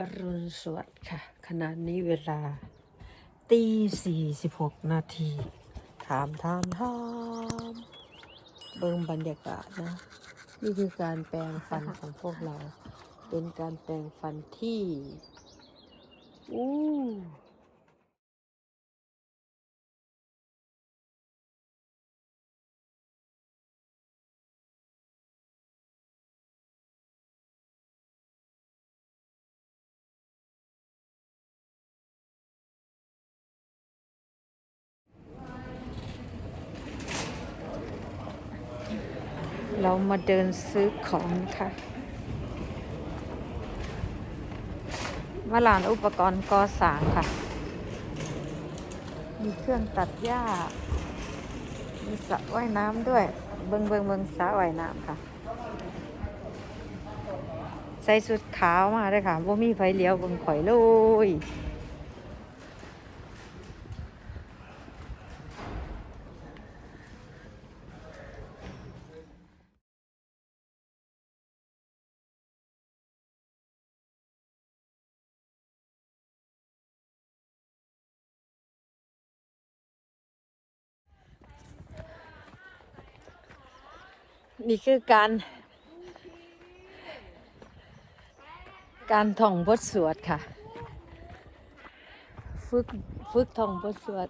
อรุณสวัสดิ์ค่ะ ขณะนี้เวลาตีสี่สิบหกนาทีถามถามถามเบิ่งบรรยากาศนะ นี่คือการแปลงฟันของพวกเรา เป็นการแปลงฟันที่อู้ เรามาเดินซื้อของนะคะมาลานอุปกรณ์ก่อสร้างค่ะ มีเครื่องตัดหญ้า มีสระว่ายน้ำด้วย เบิงเบิงเบิงสระว่ายน้ำค่ะ ใส่สุดขาวมาเลยค่ะว่ามีไฟเลี้ยวเบิงข่อยเลย นี่คือการ การท่องบทสวดค่ะ ฝึกฝึกท่องบทสวด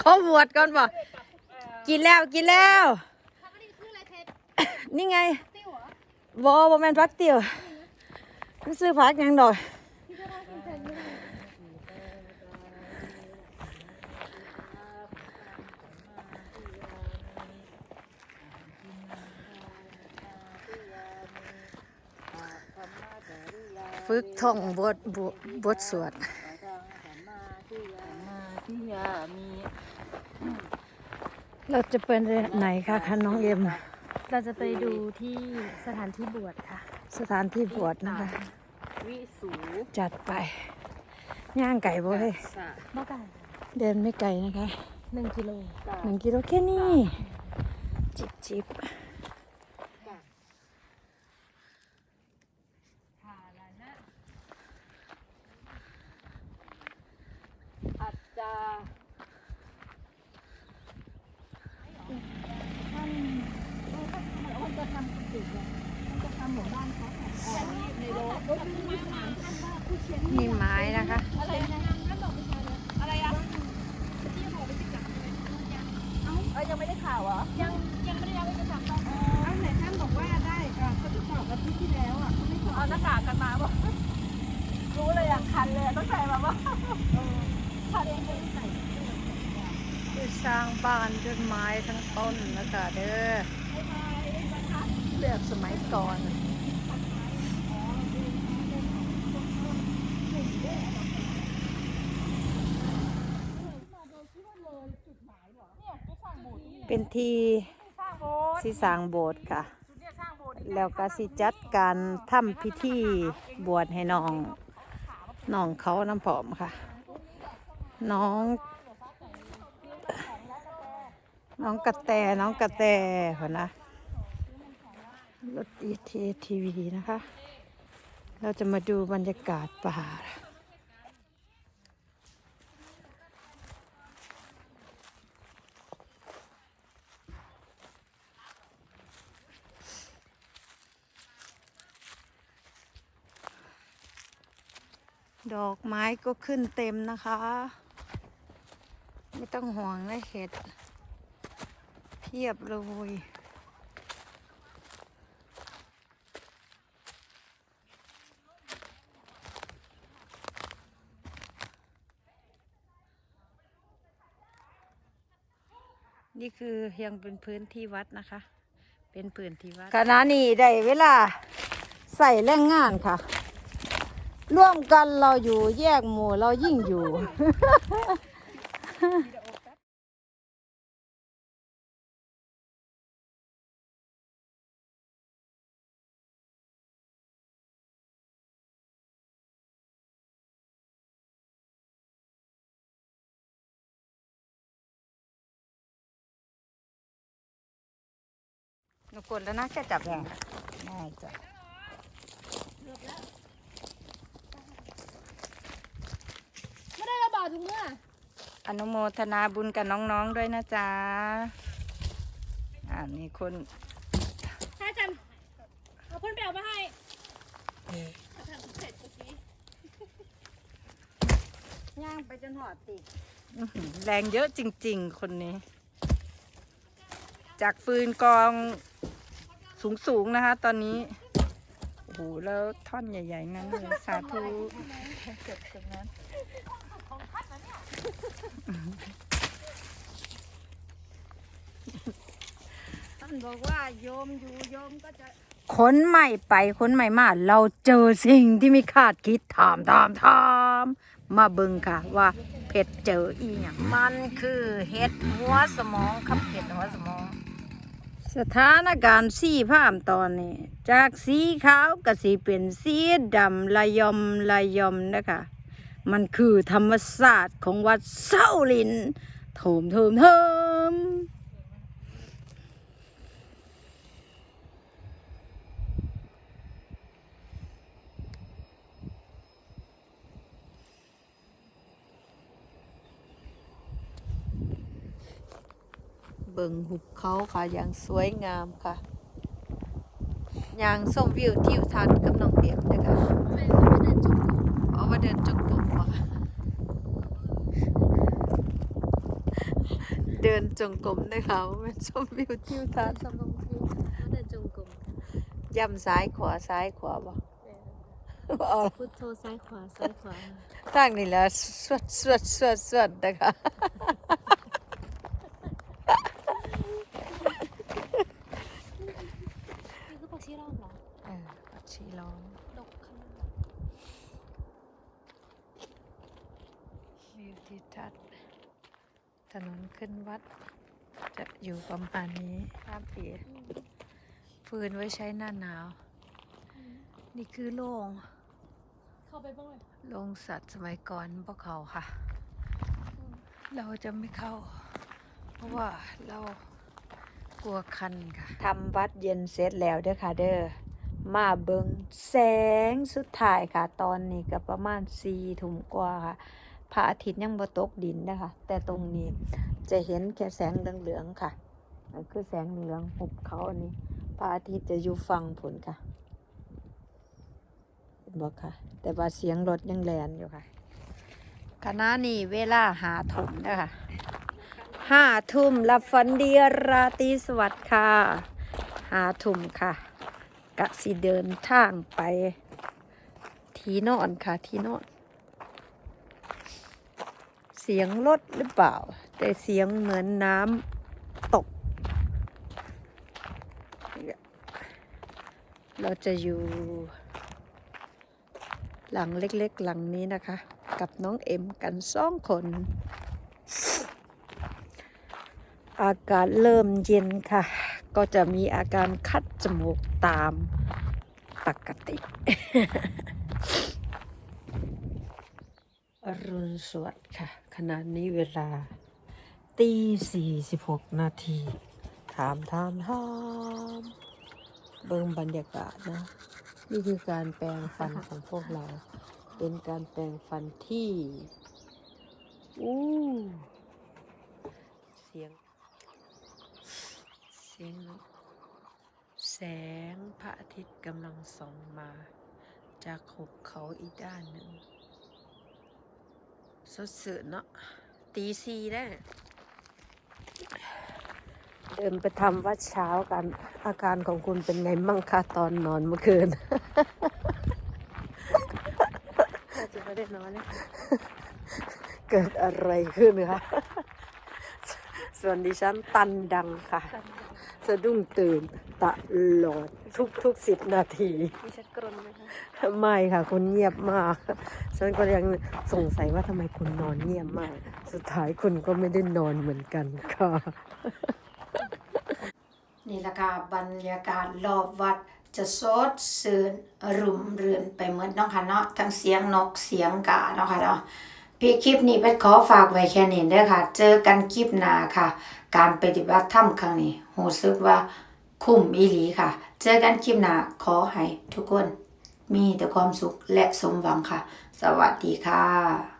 ขอบวชก่อนบ่กินแล้วกินแล้ว นี่ไงบอบอแมนพักเตียวมันซื้อพักยังดอกฝึกท่องบทบทบทสวดเราจะเป็นไหนคะคะน้องเอ็ม เราจะไปดูที่สถานที่บวชค่ะ สถานที่บวชนะคะ วิสูจัดไป ย่างไก่บ่เฮ้ยสะบ้าไก่เดินไม่ไกลนะคะหนึ่งกิโลหนึ่งกิโลแค่นี้ จิบจิบ อาจจะมันจะทำกุฏิมั นจะทำหมู่บ้านเขาในโลกนี่ไม้นะคะอะไรนะอะไรอะเออยังไม่ได้ข่าวเหรอ ยังยังไม่ได้ยังไม่ได้สั่งต้องเอาไหนท่านบอกว่าได้เขาจะบอกอาทิตย์ที่แล้วอะเขาไม่เอาหน้ากากกันมาบอกรู้เลยอะคันเลยต้องใส่มาว่าคันเองไม่ได้ใส่คือสร้างบ้านด้วยไม้ทั้งต้นนะคะเด้อแบบสมัยก่อน เป็นที่สิสร้างโบสถ์ค่ะ แล้วก็สิจัดการทำพิธีบวชให้น้องน้องเขาน้ำผอมค่ะ น้อง น้องกระแตน้องกระแตพอนะรถอีทีทีวีนะคะ เราจะมาดูบรรยากาศป่า ดอกไม้ก็ขึ้นเต็มนะคะ ไม่ต้องห่วงนะเห็ด เพียบเลยนี่คือยังเป็นพื้นที่วัดนะคะ เป็นพื้นที่วัดขณะนี้ได้เวลาใส่แรงงานค่ะ ร่วมกันเราอยู่แยกหมู่เรายิ่งอยู่ หนูกดแล้วนะแค่จับแองได้จ้ะ บาดถุงมืออนุโมทนาบุญกับน้องๆด้วยนะจ๊ะ อ่ามีคนให้อาจันเอาเพื่อนไปเอามาให้เอาทำเสร็จเมื่อกี้ย่างไปจนหอดติอื้อหือแรงเยอะจริง ๆ คนนี้ จากฟืนกองสูง ๆ นะคะ ตอนนี้ โอ้โห แล้วท่อนใหญ่ ๆ นั้นเลยสาธุเก็บตรงนั้น ท่านบอกว่าโยมอยู่โยมก็จะคนใหม่ไปคนใหม่มา เราเจอสิ่งที่ไม่คาดคิดถามถามถามมาเบิ่งค่ะ ว่าเพชรเจออีหยังมันคือเห็ดหัวสมองครับเห็ดหัวสมอง สถานการณ์สีภาพตอนนี้ จากสีขาวก็สีเป็นสีดำละยมละยมนะคะ มันคือธรรมศาสตร์ของวัดเส้าลินโถมโถมโถมเบิ่งหุบเขาค่ะ อย่างสวยงามค่ะ อย่างส้มวิวทิวทัศน์กับน้องเปียมนะคะ ไม่ไม่ได้จุกเอามาเดินจงกรมว่ะเดินจงกรมนะคะว่าเป็นส้มวิวทิวทัศน์สมองฟิวไม่ได้จงกรมย่ำซ้ายขวาซ้ายขวาบ่เอาพุทโธซ้ายขวาซ้ายขวาทางนี้แหล้วสวดสวดสวดสวดนะคะ นี่คือผักชีร่างเหรอ เออปัดชีร้อง ดกขนาด วิวทิวทัศน์ถ นนขึ้นวัด จะอยู่ประมาณนี้ข้ามปีฟืนไว้ใช้หน้าหนาว นี่คือโรงเข้าไปบ้างเลยโรงสัตว์สมัยก่อนพวกเขาค่ะ เราจะไม่เข้า เพราะว่าเรากลัวคันค่ะทำวัดเย็นเสร็จแล้วเด้อค่ะเด้อมาเบิงแสงสุดท้ายค่ะ ตอนนี้ก็ประมาณสี่ทุ่มกว่าค่ะ พระอาทิตย์ยังบ่ตกดินนะคะ แต่ตรงนี้จะเห็นแค่แสงเหลืองๆค่ะนั่นคือแสงเหลืองหุบเขาอันนี้พระอาทิตย์จะอยู่ฝั่งผลค่ะเห็นบอกค่ะ แต่ว่าเสียงรถยังแลนอยู่ค่ะคณะนี้เวลาหาทุ่มนะคะห้าทุ่มรับฝันดีราตรีสวัสดิ์ค่ะหาทุ่มค่ะ กะสิเดินทางไป ที่นอนค่ะ ที่นอนเสียงรถหรือเปล่า แต่เสียงเหมือนน้ำตก เราจะอยู่หลังเล็กๆ หลังนี้นะคะ กับน้องเอ็มกันสองคน อากาศเริ่มเย็นค่ะ ก็จะมีอาการคัดจมูกตามปกติอรุณสวัสดิ์ค่ะ ขณะนี้เวลาตีสี่สิบหกนาที ถามถามถามเบิ่งบรรยากาศนะ นี่คือการแปลงฟันของพวกเรา เป็นการแปลงฟันที่อู้เสียง เสียง แสงพระอาทิตย์กำลังส่องมา จากหุบเขาอีกด้านหนึ่ง สดสื่อเนาะตีสีได้วเดินไปทำวัดเช้ากัน อาการของคุณเป็นไงมั่งคะตอนนอนเมื่อคืนน่าจะไม่ได้นอนเลยเกิดอะไรขึ้นคะส่วนดิฉันตันดังค่ะ สะดุ้งตื่นตลอดทุกทุกสิบนาทีมีชักกรนไหมคะไม่ค่ะคุณเงียบมากฉันก็ยังสงสัยว่าทำไมคุณนอนเงียบมาก สุดท้ายคุณก็ไม่ได้นอนเหมือนกันค่ะ นี่แหละค่ะบรรยากาศรอบวัดจะสดสื่นรุ่มเรือนไปเหมือนเนาะค่ะเนาะทั้งเสียงนกเสียงกาเนาะค่ะเนาะ พี่คลิปนี้เพชรขอฝากไว้แค่นี้ด้อค่ะ เจอกันคลิปหน้าค่ะ การปฏิบัติธรรมครั้งนี้หูซึกว่าคุ้มอีหลีค่ะ เจอกันคลิปหน้าขอให้ทุกคนมีแต่ความสุขและสมหวังค่ะ สวัสดีค่ะ